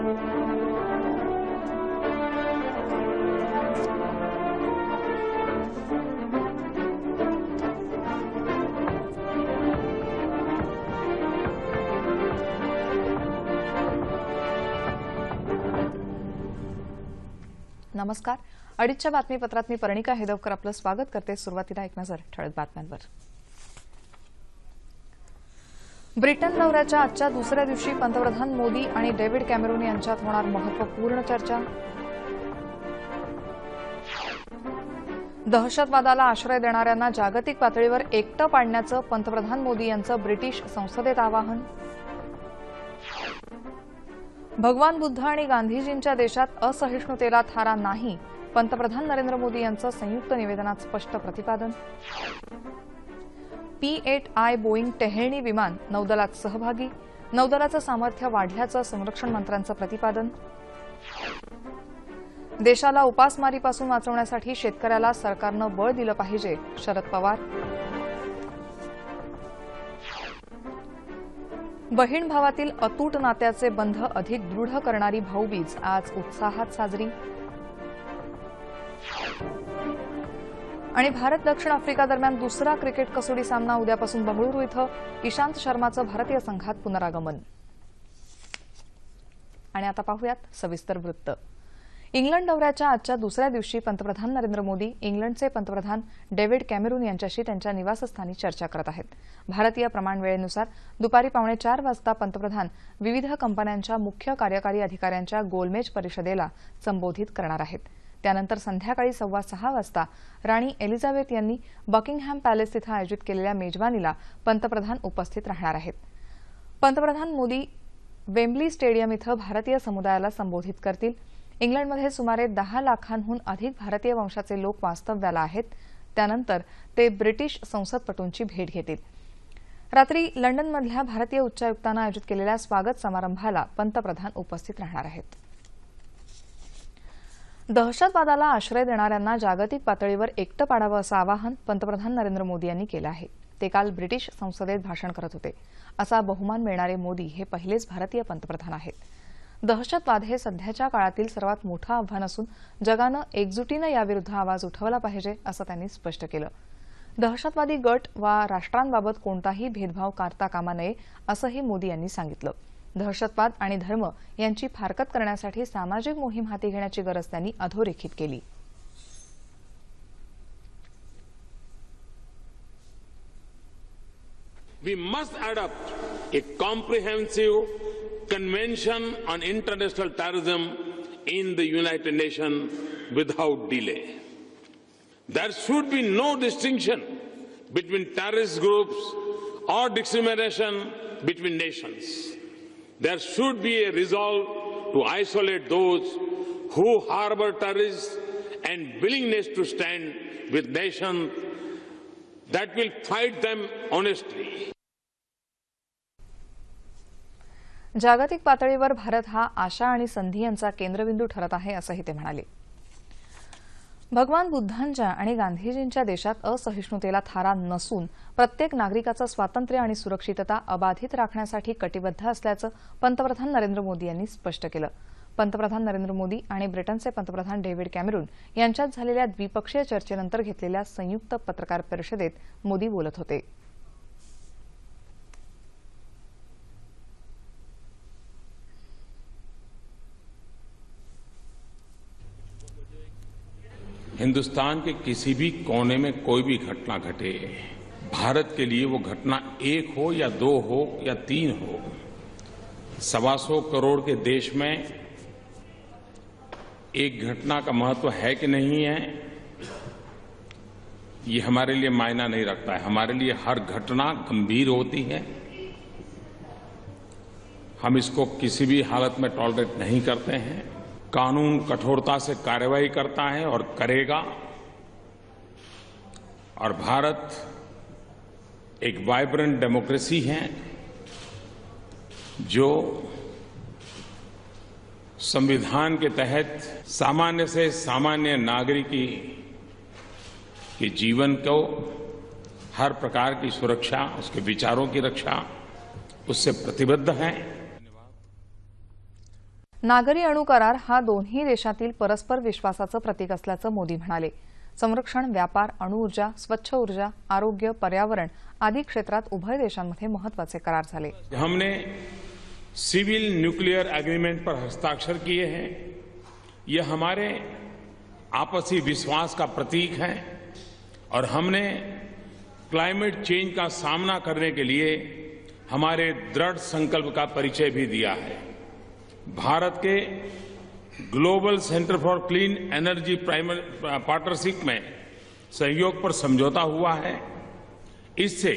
नमस्कार. अडीचच्या बातमीपत्रात मी परणिका हेदवकर आपलं स्वागत करते. सुरुवातीला एक नजर ठळक बातम्यांवर. ब्रिटन दौऱ्याच्या आजच्या दुसऱ्या दिवशी पंतप्रधान मोदी आणि डेव्हिड कॅमेरून यांच्यात होणार महत्त्वपूर्ण चर्चा. दहशतवादाला आश्रय देणाऱ्यांना जागतिक पातळीवर एकटं पाडण्याचं पंतप्रधान मोदी यांचं ब्रिटिश संसदेत आवाहन. भगवान बुद्ध आणि गांधीजींच्या देशात असहिष्णुतेला थारा नाही पंतप्रधान नरेंद्र मोदी यांचं संयुक्त निवेदनात स्पष्ट प्रतिपादन. पी एट आय बोईंग टेहेळणी विमान नौदलात सहभागी. नौदलाचं सामर्थ्य वाढल्याचं संरक्षण मंत्र्यांचं प्रतिपादन. देशाला उपासमारीपासून वाचवण्यासाठी शेतकऱ्याला सरकारनं बळ दिलं पाहिजे शरद पवार. बहीण भावातील अतूट नात्याचे बंध अधिक दृढ करणारी भाऊबीज आज उत्साहात साजरी. आणि भारत दक्षिण आफ्रिका दरम्यान दुसरा क्रिकेट कसोटी सामना उद्यापासून बंगळुरू इथं. इशांत शर्माचं भारतीय संघात पुनरागमन. आणि आता पाहूयात सविस्तर वृत्त. इंग्लंड दौऱ्याच्या आजच्या दुसऱ्या दिवशी पंतप्रधान नरेंद्र मोदी इंग्लंडचे पंतप्रधान डेव्हिड कॅमेरून यांच्याशी त्यांच्या निवासस्थानी चर्चा करत आहेत. भारतीय प्रमाणवेळेनुसार दुपारी पावणे चार वाजता पंतप्रधान विविध कंपन्यांच्या मुख्य कार्यकारी अधिकाऱ्यांच्या गोलमेज परिषदेला संबोधित करणार आहेत. त्यानंतर संध्याकाळी सव्वा सहा वाजता राणी एलिझाबेथ यांनी बकिंगहॅम पॅलेस इथं आयोजित केलेल्या मेजवानीला पंतप्रधान उपस्थित राहणार आहेत. पंतप्रधान मोदी वेम्बली स्टेडियम इथं भारतीय समुदायाला संबोधित करतील. इंग्लंडमध्ये सुमारे दहा लाखांहून अधिक भारतीय वंशाचे लोक वास्तव्याला आहेत. त्यानंतर ते ब्रिटिश संसदपटूंची भेट घेतील. रात्री लंडनमधल्या भारतीय उच्चायुक्तानं आयोजित केलेल्या स्वागत समारंभाला पंतप्रधान उपस्थित राहणार आहेत. दहशतवादाला आश्रय देणाऱ्यांना जागतिक पातळीवर एकटं पाडावं असं आवाहन पंतप्रधान नरेंद्र मोदी यांनी केलं आहे. ते काल ब्रिटिश संसदेत भाषण करत होते. असा बहुमान मिळणारे मोदी हे पहिलेच भारतीय पंतप्रधान आहेत. दहशतवाद हे सध्याच्या काळातील सर्वात मोठं आव्हान असून जगानं एकजुटीनं याविरुद्ध आवाज उठवला पाहिजे असं त्यांनी स्पष्ट केलं. दहशतवादी गट वा राष्ट्रांबाबत कोणताही भेदभाव करता कामा नये असंही मोदी यांनी सांगितलं. दहशतवाद आणि धर्म यांची फारकत करण्यासाठी सामाजिक मोहीम हाती घेण्याची गरज त्यांनी अधोरेखित केली. We must adopt a comprehensive convention on international terrorism in the United Nation without delay there should be no distinction between terrorist groups or discrimination between nations There should be a resolve to isolate those who harbor terrorists and willingness to stand with nation that will fight them honestly. जागतिक पातळीवर भारत हा आशा आणि संधी यांचा केंद्रबिंदू ठरत आहे असंही ते म्हणाले भगवान बुद्धांच्या आणि गांधीजींच्या देशात असहिष्णुतेला थारा नसून प्रत्येक नागरिकाचं स्वातंत्र्य आणि सुरक्षितता अबाधित राखण्यासाठी कटिबद्ध असल्याचं पंतप्रधान नरेंद्र मोदी यांनी स्पष्ट केलं. पंतप्रधान नरेंद्र मोदी आणि ब्रिटनचे पंतप्रधान डेव्हिड कॅमेरून यांच्यात झालेल्या द्विपक्षीय चर्चेनंतर घेतलेल्या संयुक्त पत्रकार परिषदेत मोदी बोलत होते. हिंदुस्तान के किसी भी कोने में कोई भी घटना घटे, भारत के लिए वो घटना एक हो या दो हो या तीन हो, सवा सौ करोड़ के देश में एक घटना का महत्व है कि नहीं है, ये हमारे लिए मायना नहीं रखता है। हमारे लिए हर घटना गंभीर होती है। हम इसको किसी भी हालत में टॉलरेट नहीं करते हैं। कानून कठोरता से कार्रवाई करता है और करेगा। और भारत एक वाइब्रेंट डेमोक्रेसी है, जो संविधान के तहत सामान्य से सामान्य नागरिकी के जीवन को, हर प्रकार की सुरक्षा, उसके विचारों की रक्षा, उससे प्रतिबद्ध है। नागरी अणु करार हा दोन्ही देशातील परस्पर विश्वासाचं प्रतीक असल्याचं मोदी म्हणाले. संरक्षण व्यापार अणुऊर्जा स्वच्छ ऊर्जा आरोग्य पर्यावरण आदी क्षेत्रात उभय देशांमध्ये महत्त्वाचे करार झाले. हमने सिविल न्यूक्लियर एग्रीमेंट पर हस्ताक्षर किए हैं। ये हमारे आपसी विश्वास का प्रतीक है और हमने क्लाइमेट चेंज का सामना करने के लिए हमारे दृढ़ संकल्प का परिचय भी दिया है। भारत के global centre for clean energy partnership में सहयोग पर समझौता हुआ है। इससे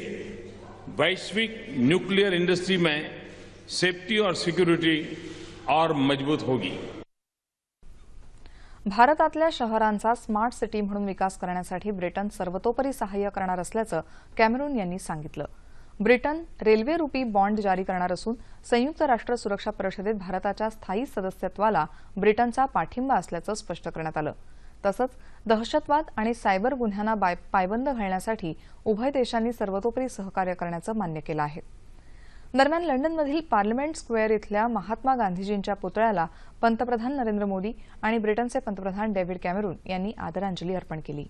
वैश्विक न्यूक्लियर इंडस्ट्री में सेफ्टी और सिक्योरिटी और मजबूत होगी। भारतातल्या शहरांचा स्मार्ट सिटी म्हणून विकास करण्यासाठी ब्रिटन सर्वतोपरी सहाय्य करणार असल्याचं कॅमेरून यांनी सांगितलं. ब्रिटन रेल्वे रुपी बॉन्ड जारी करणार असून संयुक्त राष्ट्र सुरक्षा परिषदेत भारताच्या स्थायी सदस्यत्वाला ब्रिटनचा पाठिंबा असल्याचं स्पष्ट करण्यात आलं. तसंच दहशतवाद आणि सायबर गुन्ह्यांना बाय- पायबंद घालण्यासाठी उभय देशांनी सर्वतोपरी सहकार्य करण्याचं मान्य केलं आहे. दरम्यान लंडनमधील पार्लमेंट स्क्वेअर इथल्या महात्मा गांधीजींच्या पुतळ्याला पंतप्रधान नरेंद्र मोदी आणि ब्रिटनचे पंतप्रधान डेव्हिड कॅमेरून यांनी आदरांजली अर्पण केली.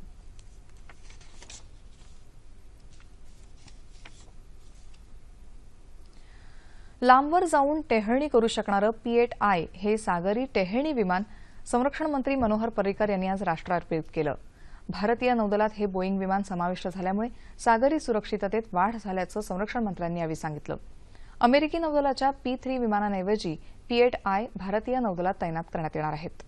लांबवर जाऊन टेहळणी करू शकणारं पीएट आय हे सागरी टेहळणी विमान संरक्षण मंत्री मनोहर पर्रिकर यांनी आज राष्ट्रार्पित केलं. भारतीय नौदलात हे बोईंग विमान समाविष्ट झाल्यामुळे सागरी सुरक्षिततेत वाढ झाल्याचं संरक्षण मंत्र्यांनी यावेळी सांगितलं. अमेरिकी नौदलाच्या पी थ्री विमानांऐवजी पी एट आय भारतीय नौदलात तैनात करण्यात येणार आहेत.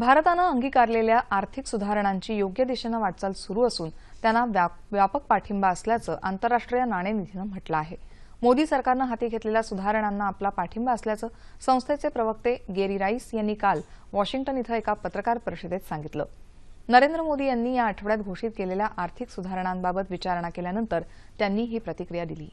भारतानं अंगीकारलेल्या आर्थिक सुधारणांची योग्य दिशेनं वाटचाल सुरू असून त्यांना व्यापक पाठिंबा असल्याचं आंतरराष्ट्रीय नाणेनिधीनं म्हटलं आहे. मोदी सरकारनं हाती घेतलेल्या सुधारणांना आपला पाठिंबा असल्याचं संस्थेचे प्रवक्ते गेरी राईस यांनी काल वॉशिंग्टन इथं एका पत्रकार परिषदेत सांगितलं. नरेंद्र मोदी यांनी या आठवड्यात घोषित केलेल्या आर्थिक सुधारणांबाबत विचारणा केल्यानंतर त्यांनी ही प्रतिक्रिया दिली.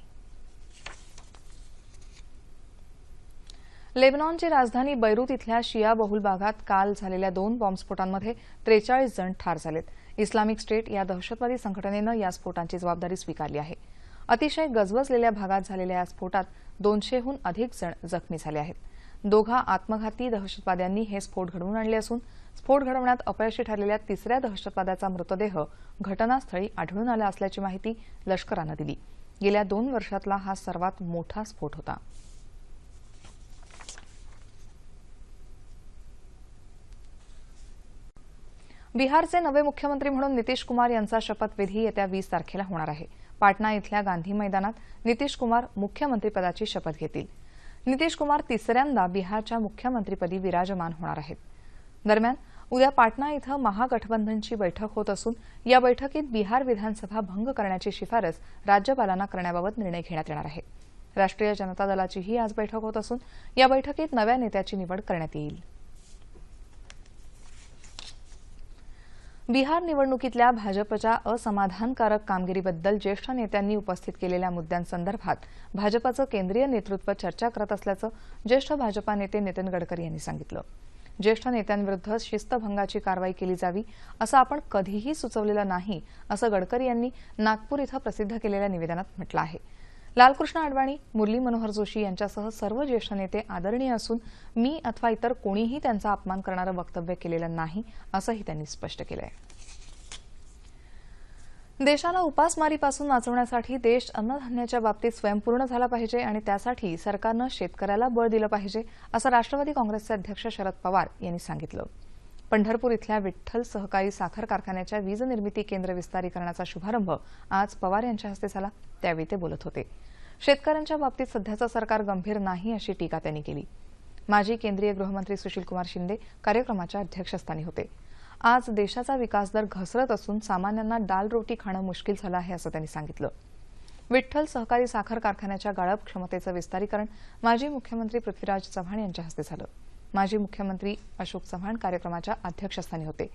लेबनॉनची राजधानी बैरूत इथल्या शिया बहुल भागात काल झालेल्या दोन बॉम्बस्फोटांमध्ये त्रेचाळीस जण ठार झालेत. इस्लामिक स्टेट या दहशतवादी संघटनेनं या स्फोटांची जबाबदारी स्वीकारली आहे. अतिशय गजबजलेल्या भागात झालेल्या या स्फोटात दोनशेहून अधिक जण जखमी झाले आहेत. दोघा आत्मघाती दहशतवाद्यांनी हे स्फोट घडवून आणले असून स्फोट घडवण्यात अपयशी ठरलेल्या तिसऱ्या दहशतवाद्याचा मृतदेह घटनास्थळी आढळून आला असल्याची माहिती लष्करानं दिली. गेल्या दोन वर्षातला हा सर्वात मोठा स्फोट होता. बिहारचे नवे मुख्यमंत्री म्हणून नितीश कुमार यांचा शपथविधी येत्या वीस तारखेला होणार आहे. पाटणा इथल्या गांधी मैदानात नितीश कुमार मुख्यमंत्रीपदाची शपथ घेतील. नितीश कुमार तिसऱ्यांदा बिहारच्या मुख्यमंत्रीपदी विराजमान होणार आहेत. दरम्यान उद्या पाटणा इथं महागठबंधनची बैठक होत असून या बैठकीत बिहार विधानसभा भंग करण्याची शिफारस राज्यपालांना करण्याबाबत निर्णय घेण्यात येणार आहे. राष्ट्रीय जनता दलाचीही आज बैठक होत असून या बैठकीत नव्या नेत्याची निवड करण्यात येईल. बिहार निवडणुकीतल्या भाजपच्या असमाधानकारक कामगिरीबद्दल ज्येष्ठ नेत्यांनी उपस्थित केलेल्या मुद्द्यांसंदर्भात भाजपाचं केंद्रीय नेतृत्व चर्चा करत असल्याचं ज्येष्ठ भाजपा नेते नितीन गडकरी यांनी सांगितलं. ज्येष्ठ नेत्यांविरुद्ध शिस्तभंगाची कारवाई केली जावी असं आपण कधीही सुचवलेलं नाही असं गडकरी यांनी नागपूर इथं प्रसिद्ध केलेल्या निवेदनात म्हटलं आहे. लालकृष्ण अडवाणी मुरली मनोहर जोशी यांच्यासह सर्व ज्येष्ठ नेते आदरणीय असून मी अथवा इतर कोणीही त्यांचा अपमान करणारं वक्तव्य केलेलं नाही असंही त्यांनी स्पष्ट केलं आहे देशाला उपासमारीपासून वाचवण्यासाठी देश अन्नधान्याच्या बाबतीत स्वयंपूर्ण झाला पाहिजे आणि त्यासाठी सरकारनं शेतकऱ्याला बळ दिलं पाहिजे असं राष्ट्रवादी काँग्रेसचे अध्यक्ष शरद पवार यांनी सांगितलं. पंढरपूर इथल्या विठ्ठल सहकारी साखर कारखान्याच्या वीज निर्मिती केंद्र विस्तारीकरणाचा शुभारंभ आज पवार यांच्या हस्ते झाला त्यावेळी ते बोलत होते. शेतकऱ्यांच्या बाबतीत सध्याचं सरकार गंभीर नाही अशी टीका त्यांनी केली. माजी केंद्रीय गृहमंत्री सुशीलकुमार शिंदे कार्यक्रमाच्या अध्यक्षस्थानी होते. आज देशाचा विकास दर घसरत असून सामान्यांना डाल रोटी खाणं मुश्किल झालं आहे असं त्यांनी सांगितलं. विठ्ठल सहकारी साखर कारखान्याच्या गाळप क्षमतेचं विस्तारीकरण माजी मुख्यमंत्री पृथ्वीराज चव्हाण यांच्या हस्ते झालं. माजी मुख्यमंत्री अशोक चव्हाण कार्यक्रमाच्या अध्यक्षस्थानी होते.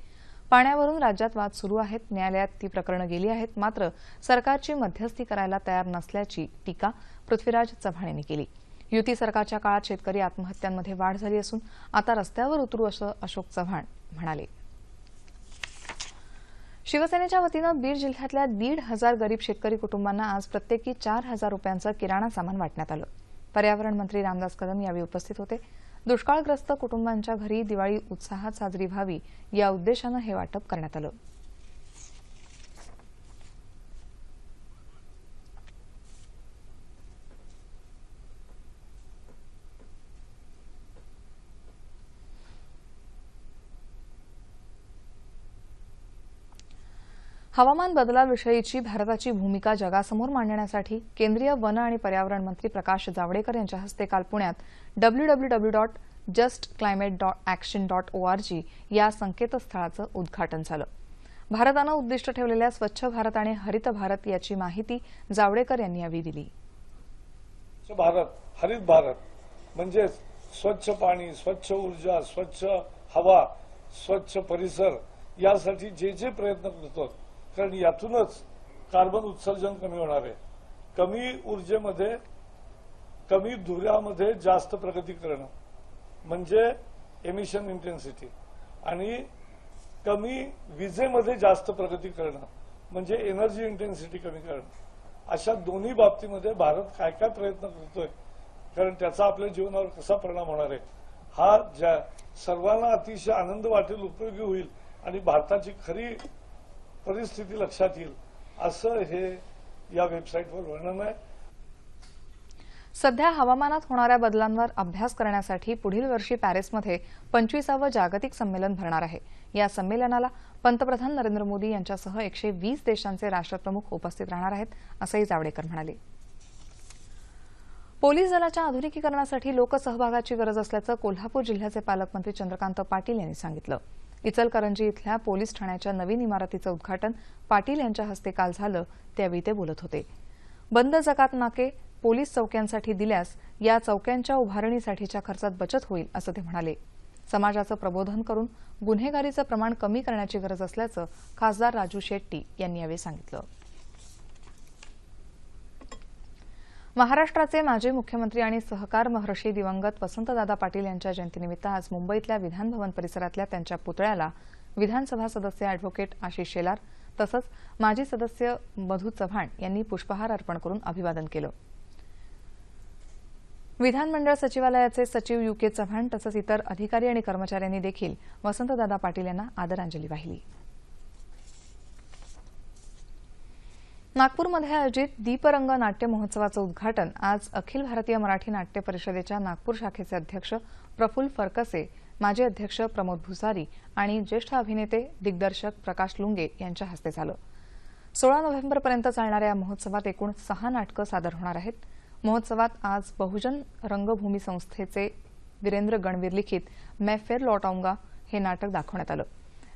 पाण्यावरून राज्यात वाद सुरू आहेत. न्यायालयात ती प्रकरणं गेली आहेत. मात्र सरकारची मध्यस्थी करायला तयार नसल्याची टीका पृथ्वीराज चव्हाण यांनी केली. युती सरकारच्या काळात शेतकरी आत्महत्यांमध्ये वाढ झाली असून आता रस्त्यावर उतरू असं अशोक चव्हाण म्हणाले. शिवसेनेच्या वतीनं बीड जिल्ह्यातल्या दीड हजार गरीब शेतकरी कुटुंबांना आज प्रत्येकी चार हजार रुपयांचं किराणा सामान वाटण्यात आलं. पर्यावरण मंत्री रामदास कदम यावेळी उपस्थित होते. दुष्काळग्रस्त कुटुंबांच्या घरी दिवाळी उत्साहात साजरी व्हावी या उद्देशानं हे वाटप करण्यात आलं. हवामान बदलाविषयीची भारताची भूमिका जगासमोर मांडण्यासाठी केंद्रीय वन आणि पर्यावरण मंत्री प्रकाश जावडेकर यांच्या हस्ते काल पुण्यात W W W dot just climate dot action dot O R G या संकेतस्थळाचं उद्घाटन झालं. भारतानं उद्दिष्ट ठेवलेल्या स्वच्छ भारत आणि हरित भारत याची माहिती जावडेकर यांनी यावेळी दिली. स्वच्छ भारत हरित भारत म्हणजे स्वच्छ पाणी स्वच्छ ऊर्जा स्वच्छ हवा स्वच्छ परिसर यासाठी जे जे प्रयत्न करतो कारण यातूनच कार्बन उत्सर्जन कमी होणार आहे. कमी ऊर्जेमध्ये कमी धुऱ्यामध्ये जास्त प्रगती करणं म्हणजे एमिशन इंटेन्सिटी आणि कमी विजेमध्ये जास्त प्रगती करणं म्हणजे एनर्जी इंटेन्सिटी कमी करणं. अशा दोन्ही बाबतीमध्ये भारत काय काय प्रयत्न करतोय कारण त्याचा आपल्या जीवनावर कसा परिणाम होणार आहे हा ज्या सर्वांना अतिशय आनंद वाटेल उपयोगी होईल आणि भारताची खरी परिस्थिती लक्षात येईल. असं हे या वेबसाईटवर वर्णन आहे. सध्या हवामानात होणाऱ्या बदलांवर अभ्यास करण्यासाठी पुढील वर्षी पॅरिसमध्ये पंचवीसावं जागतिक संमेलन भरणार आहे. या संमेलनाला पंतप्रधान नरेंद्र मोदी यांच्यासह एकशे वीस देशांचे राष्ट्रप्रमुख उपस्थित राहणार आहेत असंही जावडेकर म्हणाले. पोलीस दलाच्या आधुनिकीकरणासाठी लोकसहभागाची गरज असल्याचं कोल्हापूर जिल्ह्याचे पालकमंत्री चंद्रकांत पाटील यांनी सांगितलं. इचलकरंजी इथल्या पोलीस ठाण्याच्या नवीन इमारतीचं उद्घाटन पाटील यांच्या हस्ते काल झालं त्यावेळी ते बोलत होते. बंद जकात नाके पोलीस चौक्यांसाठी दिल्यास या चौक्यांच्या उभारणीसाठीच्या खर्चात बचत होईल असं ते म्हणाले. समाजाचं प्रबोधन करून गुन्हेगारीचं प्रमाण कमी करण्याची गरज असल्याचं खासदार राजू शेट्टी यांनी यावेळी सांगितलं. महाराष्ट्राचे माजी मुख्यमंत्री आणि सहकार महर्षी दिवंगत वसंतदादा पाटील यांच्या जयंतीनिमित्त आज मुंबईतल्या विधानभवन परिसरातल्या त्यांच्या पुतळ्याला विधानसभा सदस्य अॅडव्होकेट आशिष शेलार तसंच माजी सदस्य मधू चव्हाण यांनी पुष्पहार अर्पण करून अभिवादन केलं. विधानमंडळ सचिवालयाचे सचिव यू के चव्हाण तसंच इतर अधिकारी आणि कर्मचाऱ्यांनी देखील वसंतदादा पाटील यांना आदरांजली वाहिली. नागपूरमध्ये आयोजित दीपरंग नाट्य महोत्सवाचं उद्घाटन आज अखिल भारतीय मराठी नाट्य परिषदेच्या नागपूर शाखेचे अध्यक्ष प्रफुल्ल फरकसे माजी अध्यक्ष प्रमोद भुसारी आणि ज्येष्ठ अभिनेते दिग्दर्शक प्रकाश लुंगे यांच्या हस्ते झालं. सोळा नोव्हेंबरपर्यंत चालणाऱ्या या महोत्सवात एकूण सहा नाटकं सादर होणार आहेत. महोत्सवात आज बहुजन रंगभूमी संस्थेचे वीरेंद्र गणवीर लिखित मैं फेर लौटाऊंगा हे नाटक दाखवण्यात आलं.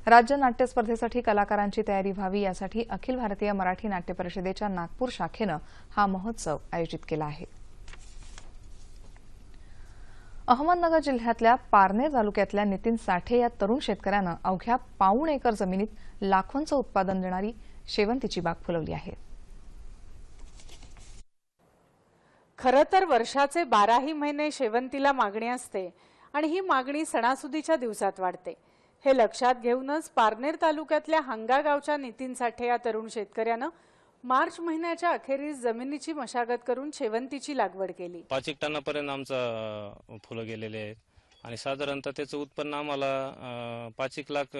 राज्य नाट्य स्पर्धेसाठी कलाकारांची तयारी व्हावी यासाठी अखिल भारतीय मराठी नाट्य परिषदेच्या नागपूर शाखेनं हा महोत्सव आयोजित केला आहे. अहमदनगर जिल्ह्यातल्या पारनेर तालुक्यातल्या नितीन साठे या तरुण शेतकऱ्यानं अवघ्या पाऊण एकर जमिनीत लाखोंचं उत्पादन देणारी शेवंतीची बाग फुलवली आहे. खरं तर वर्षाचे बाराही महिने शेवंतीला मागणी असते आणि ही मागणी सणासुदीच्या दिवसात वाढते. हे लक्षात घेऊनच पारनेर तालुक्यातल्या हांगा गावच्या नितीन साठे या तरुण शेतकऱ्यानं मार्च महिन्याच्या अखेरीस जमिनीची मशागत करून शेवंतीची लागवड केली. पाच एक टनापर्यंत आमचं फुलं गेलेले आहेत. आणि साधारणतः त्याचं उत्पन्न आम्हाला पाच एक लाख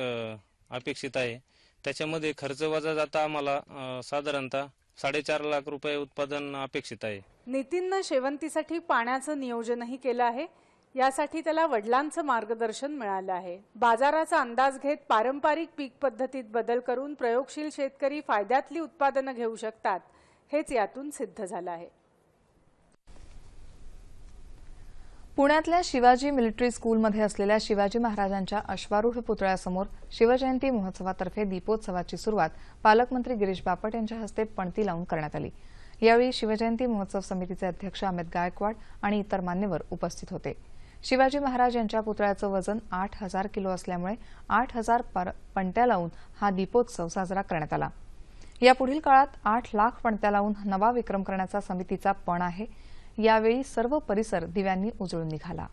अपेक्षित आहे. त्याच्यामध्ये खर्च वजा जाता आम्हाला साधारणतः साडेचार लाख रुपये उत्पादन अपेक्षित आहे. नितीननं शेवंतीसाठी पाण्याचं नियोजनही केलं आहे. यासाठी त्याला वडिलांचं मार्गदर्शन मिळालं आहे. बाजाराचा अंदाज घेत पारंपरिक पीक पद्धतीत बदल करून प्रयोगशील शेतकरी फायद्यातली उत्पादनं घेऊ शकतात हेच यातून सिद्ध झालं आहे. पुण्यातल्या शिवाजी मिलिटरी स्कूलमध्ये असलेल्या शिवाजी महाराजांच्या अश्वारूढ पुतळ्यासमोर शिवजयंती महोत्सवातर्फे दीपोत्सवाची सुरुवात पालकमंत्री गिरीश बापट यांच्या हस्ते पणती लावून करण्यात आली. यावेळी शिवजयंती महोत्सव समितीचे अध्यक्ष अमित गायकवाड आणि इतर मान्यवर उपस्थित होते. शिवाजी महाराज यांच्या पुतळ्याचं वजन आठ हजार किलो असल्यामुळे आठ हजार पर- पणत्या लावून हा दीपोत्सव साजरा करण्यात आला. यापुढील काळात आठ लाख पणत्या लावून नवा विक्रम करण्याचा समितीचा पण आहे. यावेळी सर्व परिसर दिव्यांनी उजळून निघाला.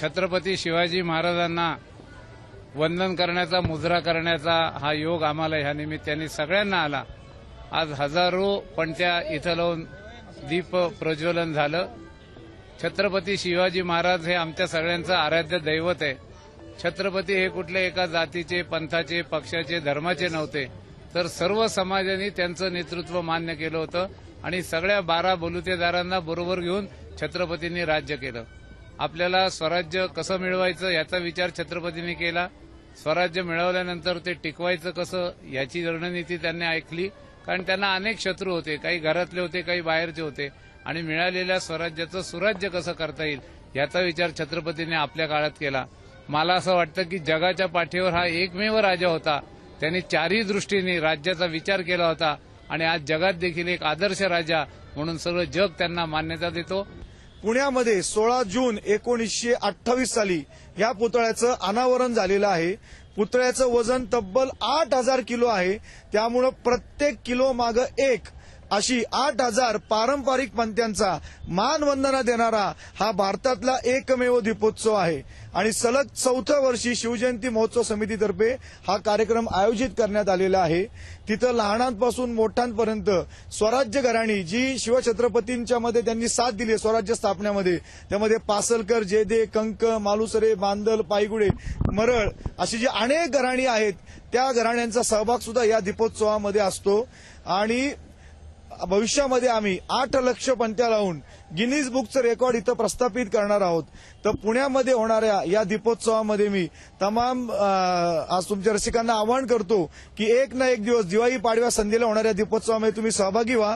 छत्रपती शिवाजी महाराजांना वंदन करण्याचा मुजरा करण्याचा हा योग आम्हाला ह्या निमित्ताने सगळ्यांना आला. आज हजारो पणत्या इथं लावून दीप प्रज्वलन झालं. छत्रपती शिवाजी महाराज हे आमच्या सगळ्यांचं आराध्य दैवत आहे. छत्रपती हे कुठल्या एका जातीचे पंथाचे पक्षाचे धर्माचे नव्हते. तर सर्व समाजाने त्यांचं नेतृत्व मान्य केलं होतं आणि सगळ्या बारा बलुतेदारांना बरोबर घेऊन छत्रपतींनी राज्य केलं. आपल्याला स्वराज्य कसं मिळवायचं याचा विचार छत्रपतींनी केला. स्वराज्य मिळवल्यानंतर ते टिकवायचं कसं याची रणनीती त्यांनी ऐकली. कारण त्यांना अनेक शत्रू होते काही घरातले होते काही बाहेरचे होते. आणि मिळालेल्या स्वराज्याचं सुराज्य कसं करता येईल याचा विचार छत्रपतींनी आपल्या काळात केला. मला असं वाटतं की जगाच्या पाठीवर हा एकमेव राजा होता. त्यांनी चारही दृष्टीने राज्याचा विचार केला होता. आणि आज जगात देखील एक आदर्श राजा म्हणून सगळं जग त्यांना मान्यता देतो. पुण्यामध्ये सोळा जून एकोणीसशे अठ्ठावीस साली या पुतळ्याचं अनावरण झालेलं आहे. पुतळ्याचं वजन तब्बल आठ हजार किलो आहे. त्यामुळं प्रत्येक किलो मागं एक अशी आठ हजार पारंपरिक पंथ्यांचा मानवंदना देणारा हा भारतातला एकमेव दीपोत्सव आहे. आणि सलग चौथ्या वर्षी शिवजयंती महोत्सव समितीतर्फे हा कार्यक्रम आयोजित करण्यात आलेला आहे. तिथं लहानांपासून मोठ्यांपर्यंत स्वराज्य घराणी जी शिवछत्रपतींच्या मध्ये त्यांनी साथ दिली स्वराज्य स्थापनेमध्ये. त्यामध्ये पासलकर जेदे कंक मालुसरे बांदल पायगुडे मरळ अशी जी अनेक घराणी आहेत त्या घराण्यांचा सहभाग सुद्धा या दीपोत्सवामध्ये असतो. आणि भविष्यामध्ये आम्ही आठ लक्ष पंत्या लावून गिनीज बुकचं रेकॉर्ड इथं प्रस्थापित करणार आहोत. तर पुण्यामध्ये होणाऱ्या या दीपोत्सवामध्ये मी तमाम आज तुमच्या रसिकांना आवाहन करतो की एक ना एक दिवस दिवाळी पाडव्या संधीला होणाऱ्या दीपोत्सवामध्ये तुम्ही सहभागी व्हा.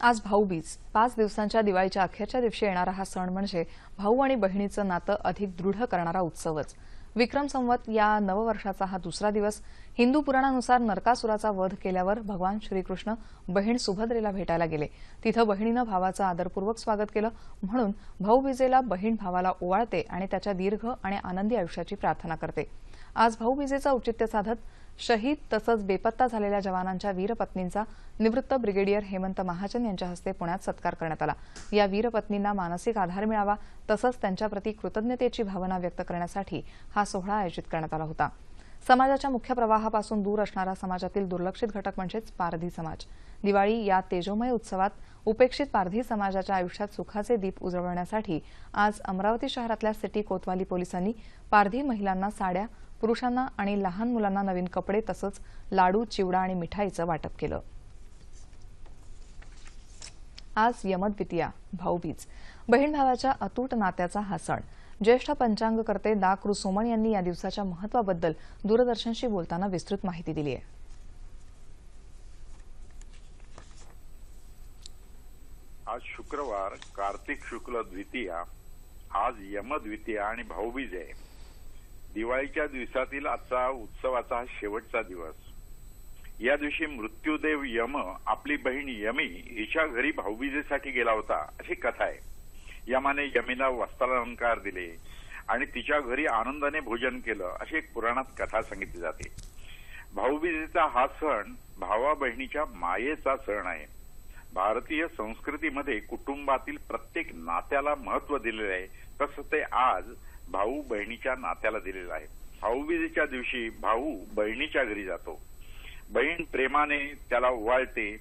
आज भाऊबीज पाच दिवसांच्या दिवाळीच्या अखेरच्या दिवशी येणारा हा सण म्हणजे भाऊ आणि बहिणीचं नातं अधिक दृढ करणारा उत्सवच. विक्रम संवत या नववर्षाचा हा दुसरा दिवस. हिंदू पुराणानुसार नरकासुराचा वध केल्यावर भगवान श्रीकृष्ण बहीण सुभद्रेला भेटायला गेले. तिथं बहिणीनं भावाचं आदरपूर्वक स्वागत केलं. म्हणून भाऊबीजेला बहीण भावाला ओवाळते आणि त्याच्या दीर्घ आणि आनंदी आयुष्याची प्रार्थना करते. आज भाऊबीजेचं औचित्य साधत शहीद तसंच बेपत्ता झालेल्या जवानांच्या वीरपत्नींचा निवृत्त ब्रिगेडियर हेमंत महाजन यांच्या हस्ते पुण्यात सत्कार करण्यात आला. या वीरपत्नींना मानसिक आधार मिळावा तसंच त्यांच्याप्रती कृतज्ञतेची भावना व्यक्त करण्यासाठी हा सोहळा आयोजित करण्यात आला होता. समाजाच्या मुख्य प्रवाहापासून दूर असणारा समाजातील दुर्लक्षित घटक म्हणजेच पारधी समाज. दिवाळी या तेजोमय उत्सवात उपेक्षित पारधी समाजाच्या आयुष्यात सुखाचे दीप उजळवण्यासाठी आज अमरावती शहरातल्या सिटी कोतवाली पोलिसांनी पारधी महिलांना साड्या पुरुषांना आणि लहान मुलांना नवीन कपडे तसंच लाडू चिवडा आणि मिठाईचं वाटप केलं. आज यमद्वितीया भाऊबीज बहीण भावाच्या अतूट नात्याचा हा सण. ज्येष्ठ पंचांगकर्ते दा कृ सोमण यांनी या दिवसाच्या महत्वाबद्दल दूरदर्शनशी बोलताना विस्तृत माहिती दिली आहे आज शुक्रवार कार्तिक शुक्ल द्वितीया आज यमद्वितीया आणि भाऊबीज आहे. दिवाळीच्या दिवसातील आजचा उत्सवाचा हा शेवटचा दिवस. या दिवशी मृत्यूदेव यम आपली बहीण यमी हिच्या घरी भाऊबीजेसाठी गेला होता अशी कथा आहे. यमाने यमीला वस्त्रालंकार दिले आणि तिच्या घरी आनंदाने भोजन केलं अशी एक पुराणात कथा सांगितली जाते. भाऊबीजेचा हा सण भावा बहिणीच्या मायेचा सण आहे. भारतीय संस्कृतीमध्ये कुटुंबातील प्रत्येक नात्याला महत्त्व दिलेलं आहे. तसं ते आज भाऊ बहिणीच्या नात्याला दिलेलं आहे. भाऊबीजेच्या दिवशी भाऊ बहिणीच्या घरी जातो. बहीण प्रेमाने त्याला ओवाळते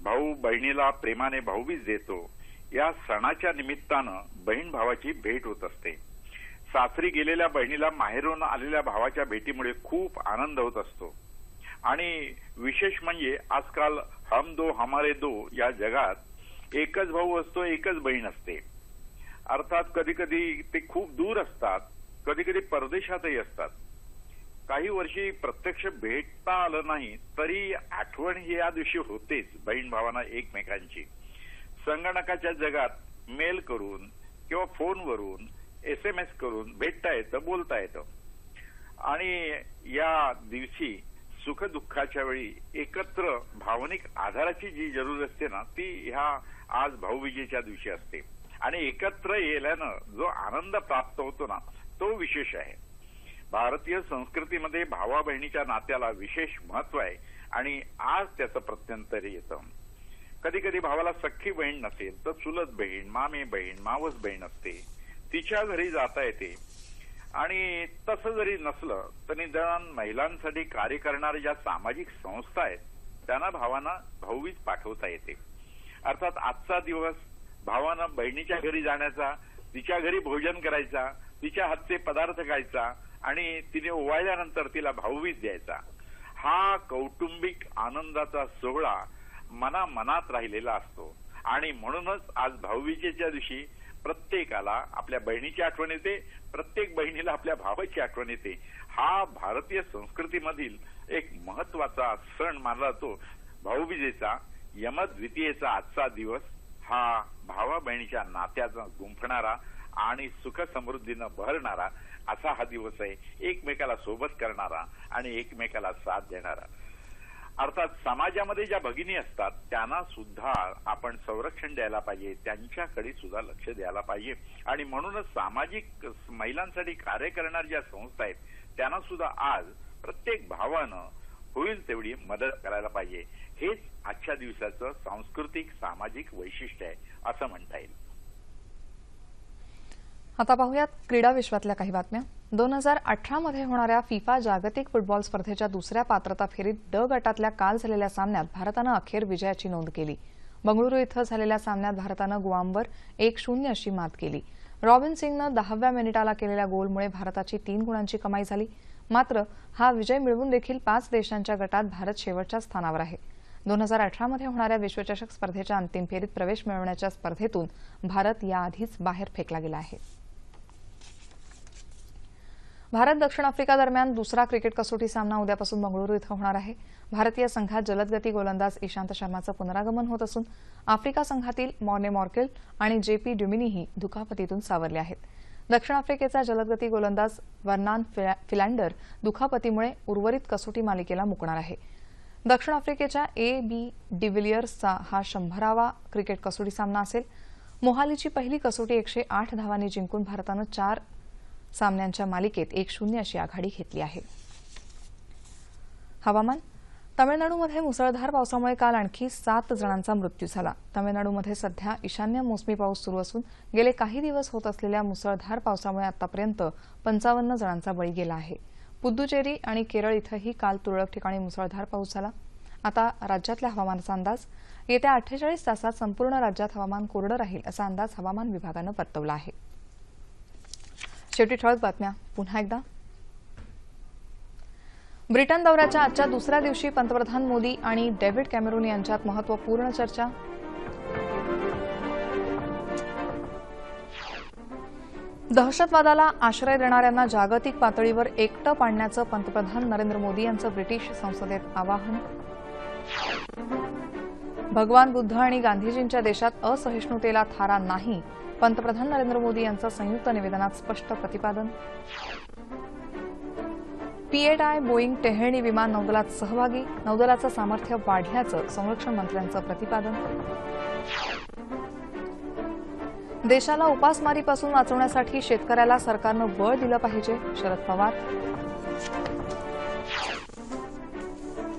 भाऊ बहिणीला प्रेमाने भाऊबीज देतो. या सणाच्या निमित्तानं बहीण भावाची भेट होत असते. सासरी गेलेल्या बहिणीला माहेरून आलेल्या भावाच्या भेटीमुळे खूप आनंद होत असतो. आणि विशेष म्हणजे आजकाल हम दो हमारे दो या जगात एकच भाऊ असतो एकच बहीण असते. अर्थात कधी कधी ते खूप दूर असतात कधी कधी परदेशातही असतात. काही वर्षी प्रत्यक्ष भेटता आलं नाही तरी आठवण ही या दिवशी होतेच बहीण भावांना एकमेकांची. संगणकाच्या जगात मेल करून किंवा फोनवरून एस एम एस करून भेटता येतं बोलता येतं. आणि या दिवशी सुखदुःखाच्या वेळी एकत्र भावनिक आधाराची जी जरूर असते ना ती ह्या आज भाऊबीजेच्या दिवशी असते. आणि एकत्र येल्यानं जो आनंद प्राप्त होतो ना तो विशेष आहे. भारतीय संस्कृतीमध्ये भावा बहिणीच्या नात्याला विशेष महत्त्व आहे आणि आज त्याचं प्रत्यंतर येतं. कधी कधी भावाला सख्खी बहीण नसेल तर चुलत बहीण मामे बहीण मावस बहीण असते. तिच्या घरी जाता येते. आणि तसं जरी नसलं तरी निदान महिलांसाठी कार्य करणाऱ्या ज्या सामाजिक संस्था आहेत त्यांना भावांना भाऊबीज पाठवता येते. अर्थात आजचा दिवस भावानं बहिणीच्या घरी जाण्याचा तिच्या घरी भोजन करायचा तिच्या हातचे पदार्थ खायचा आणि तिने ओवाळल्यानंतर तिला भाऊबीज द्यायचा. हा कौटुंबिक आनंदाचा सोहळा मना मनात राहिलेला असतो. आणि म्हणूनच आज भाऊबीजेच्या दिवशी प्रत्येकाला आपल्या बहिणीची आठवण येते प्रत्येक बहिणीला आपल्या भावाची आठवण येते. हा भारतीय संस्कृतीमधील एक महत्त्वाचा सण मानला जातो. भाऊबीजेचा यमद्वितीयेचा आजचा दिवस हा भावा बहिणीच्या नात्याचा गुंफणारा आणि सुख समृद्धीनं भरणारा असा हा दिवस आहे. एकमेकाला सोबत करणारा आणि एकमेकाला साथ देणारा. अर्थात समाजामध्ये ज्या भगिनी असतात त्यांना सुद्धा आपण संरक्षण द्यायला पाहिजे त्यांच्याकडे सुद्धा लक्ष द्यायला पाहिजे. आणि म्हणूनच सामाजिक महिलांसाठी कार्य करणाऱ्या ज्या संस्था आहेत त्यांना सुद्धा आज प्रत्येक भावानं होईल तेवढी मदत करायला पाहिजे. हेच आजच्या दिवसाचं सांस्कृतिक सामाजिक वैशिष्ट्य आहे असं म्हणता येईल. आता पाहूयात क्रीडा विश्वातल्या काही बातम्या. दोन हजार अठरामध्ये होणाऱ्या फिफा जागतिक फुटबॉल स्पर्धेच्या दुसऱ्या पात्रता फेरीत ड गटातल्या काल झालेल्या सामन्यात भारतानं अखेर विजयाची नोंद केली. बंगळुरू इथं झालेल्या सामन्यात भारतानं गुआमवर एक शून्य अशी मात केली. रॉबिन सिंगनं दहाव्या मिनिटाला केलेल्या गोलमुळे भारताची तीन गुणांची कमाई झाली. मात्र हा विजय मिळवून देखील पाच देशांच्या गटात भारत शेवटच्या स्थानावर आहे. दोन हजार अठरामध्ये होणाऱ्या विश्वचषक स्पर्धेच्या अंतिम फेरीत प्रवेश मिळवण्याच्या स्पर्धेतून भारत याआधीच बाहेर फेकला गेला आहे. भारत दक्षिण आफ्रिका दरम्यान दुसरा क्रिकेट कसोटी सामना उद्यापासून बंगळुरू इथं होणार आहे. भारतीय संघात जलदगती गोलंदाज इशांत शर्माचं पुनरागमन होत असून आफ्रिका संघातील मॉर्ने मॉर्केल आणि जे पी ड्युमिनीही दुखापतीतून सावरले आहेत. दक्षिण आफ्रिकेचा जलदगती गोलंदाज वर्नान फिलँडर दुखापतीमुळे उर्वरित कसोटी मालिकेला मुकणार आहे. दक्षिण आफ्रिकेच्या ए बी डिव्हिलियर्सचा हा शंभरावा क्रिकेट कसोटी सामना असेल. मोहालीची पहिली कसोटी एकशे आठ धावांनी जिंकून भारतानं चार सामन्यांच्या मालिकेत एक शून्य अशी आघाडी घेतली आहे. हवामान. तामिळनाडूमध्ये मुसळधार पावसामुळे काल आणखी सात जणांचा मृत्यू झाला. तामिळनाडूमध्ये सध्या ईशान्य मोसमी पाऊस सुरू असून गेले काही दिवस होत असलेल्या मुसळधार पावसामुळे आतापर्यंत पंचावन्न जणांचा बळी गेला आहे. पुद्दुचेरी आणि केरळ इथंही काल तुरळक ठिकाणी मुसळधार पाऊस झाला. आता राज्यातल्या हवामानाचा अंदाज. येत्या अठ्ठेचाळीस तासात संपूर्ण राज्यात हवामान कोरडं राहील असा अंदाज हवामान विभागानं वर्तवला आहे. शेवटी ठळक बातम्या. पुन्हा एकदा. ब्रिटन दौऱ्याच्या आजच्या दुसऱ्या दिवशी पंतप्रधान मोदी आणि डेव्हिड कॅमेरून यांच्यात महत्त्वपूर्ण चर्चा. दहशतवादाला आश्रय देणाऱ्यांना जागतिक पातळीवर एकटं पाडण्याचं पंतप्रधान नरेंद्र मोदी यांचं ब्रिटिश संसदेत आवाहन. भगवान बुद्ध आणि गांधीजींच्या देशात असहिष्णुतेला थारा नाही पंतप्रधान नरेंद्र मोदी यांचं संयुक्त निवेदनात स्पष्ट प्रतिपादन. पीएडआय बोईंग टेहळणी विमान नौदलात सहभागी नौदलाचं सामर्थ्य वाढल्याचं संरक्षण मंत्र्यांचं प्रतिपादन. देशाला उपासमारीपासून वाचवण्यासाठी शेतकऱ्याला सरकारनं बळ दिलं पाहिजे शरद पवार.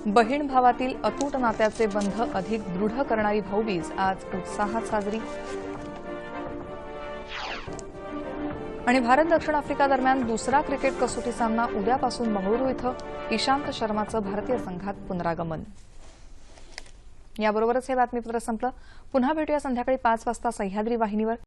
बहीण भावातील अतूट नात्याचे बंध अधिक दृढ करणारी भाऊबीज आज उत्साहात साजरी. आणि भारत दक्षिण आफ्रिका दरम्यान दुसरा क्रिकेट कसोटी सामना उद्यापासून बंगळुरू इथं. इशांत शर्माचं भारतीय संघात पुनरागमन. याबरोबरच हे बातमीपत्र संपलं. पुन्हा भेटूया संध्याकाळी पाच वाजता सह्याद्री वाहिनीवर.